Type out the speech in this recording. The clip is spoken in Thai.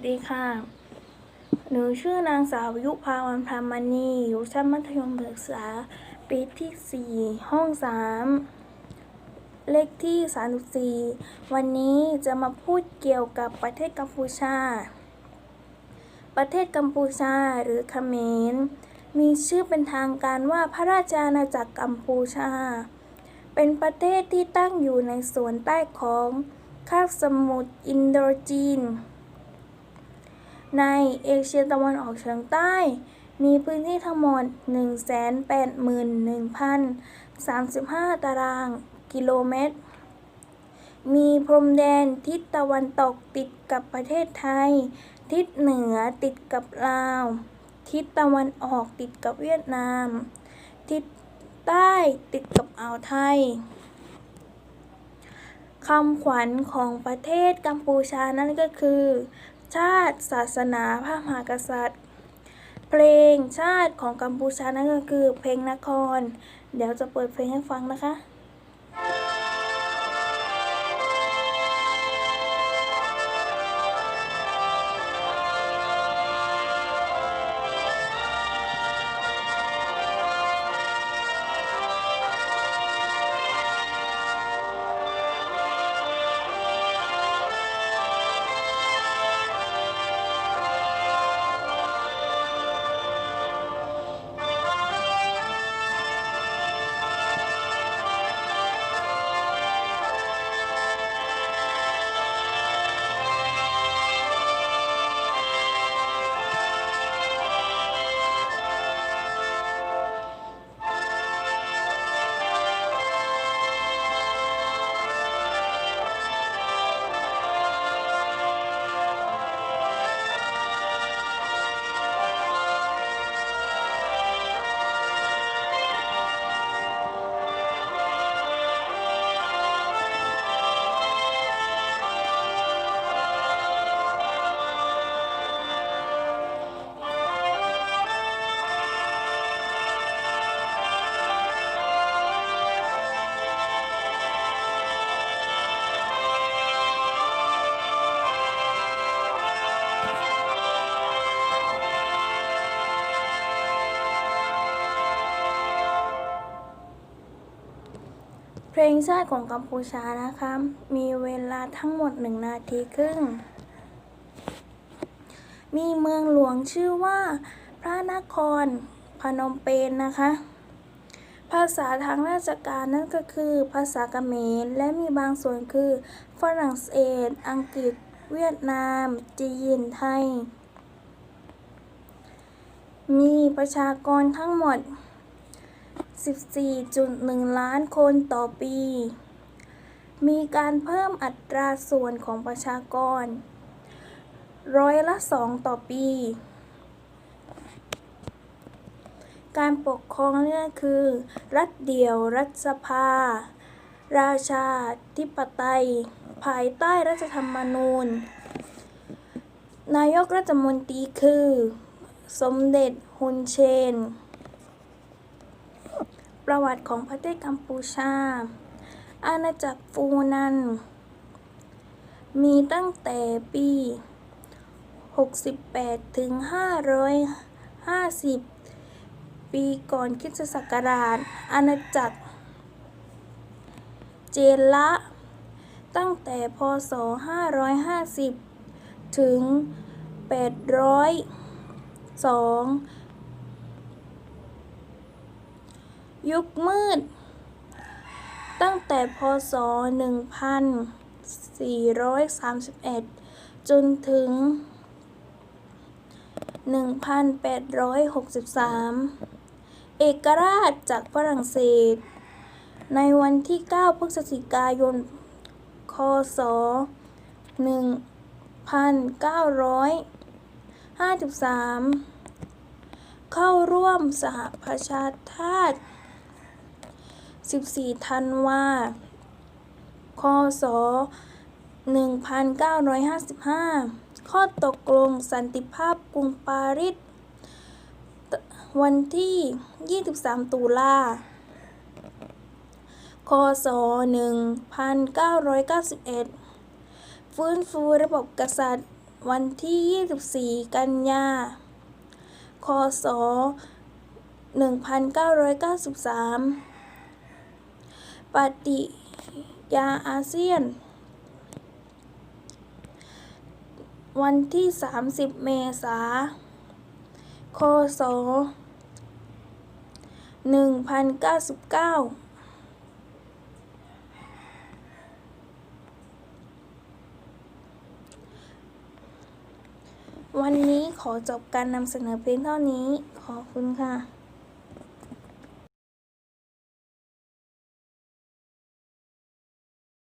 วัสดีค่ะ หนูชื่อนางสาวยุพาวันพรามณี อยู่ชั้นมัธยมศึกษา ปีที่ 4 ห้อง 3 เลขที่ 34 วันนี้จะมาพูดเกี่ยวกับประเทศกัมพูชา ประเทศกัมพูชาหรือเขมร มีชื่อเป็นทางการว่าพระราชอาณาจักรกัมพูชา เป็นประเทศที่ตั้งอยู่ในส่วนใต้ของคาบสมุทรอินโดจีน ในเอเชียตะวันออกเฉียงใต้ มีพื้นที่ทั้งหมด 181,035 ตารางกิโลเมตร มีพรมแดนทิศตะวันตกติดกับประเทศไทย ทิศเหนือติดกับลาว ทิศตะวันออกติดกับเวียดนาม ทิศใต้ติดกับอ่าวไทยคำขวัญของประเทศกัมพูชานั่นก็คือ ชาติ ศาสนา พระมหากษัตริย์ เพลงชาติของกัมพูชานั่นก็คือเพลงนคร เดี๋ยวจะเปิดเพลงให้ฟังนะคะ งชาติของกัมพูชานะคะ มีเวลาทั้งหมดหนึ่งนาทีครึ่ง มีเมืองหลวงชื่อว่า พระนครพนมเปญนนะคะ ภาษาทางราชการนั่นก็คือภาษาเขมรและมีบางส่วนคือฝรั่งเศส อังกฤษ เวียดนาม จีน ไทย มีประชากรทั้งหมด 14.1 ล้านคนต่อปี มีการเพิ่มอัตราส่วนของประชากร ร้อยละ 2 ต่อปี การปกครองเนี่ยคือ รัฐเดี่ยว รัฐสภา ราชาธิปไตย ภายใต้รัฐธรรมนูญ นายกรัฐมนตรีคือ สมเด็จฮุนเชน ประวัติของประเทศกัมพูชา อาณาจักรฟูนัน มีตั้งแต่ปี 68 ถึง 550 ปีก่อนคริสตศักราช อาณาจักร เจละ ตั้งแต่พศ 550 ถึง 802 ยุคมืด ตั้งแต่พศ 1431 จนถึง 1863 เอกราชจากฝรั่งเศส ในวันที่ 9 พฤศจิกายน คศ 1953 เข้าร่วมสหประชาชาติ 14ธันวาคศ 1955 ข้อตกลงสันติภาพกรุงปารีสวันที่ 23 ตุลาคศ 1991 ฟื้นฟูระบบกษัตริย์วันที่ 24 กันยา คศ 1993 ปฏิญาอาเซียน วันที่ 30 เมษาคศ1099วันนี้ขอจบการนำเสนอเพียงเท่านี้ ขอบคุณค่ะ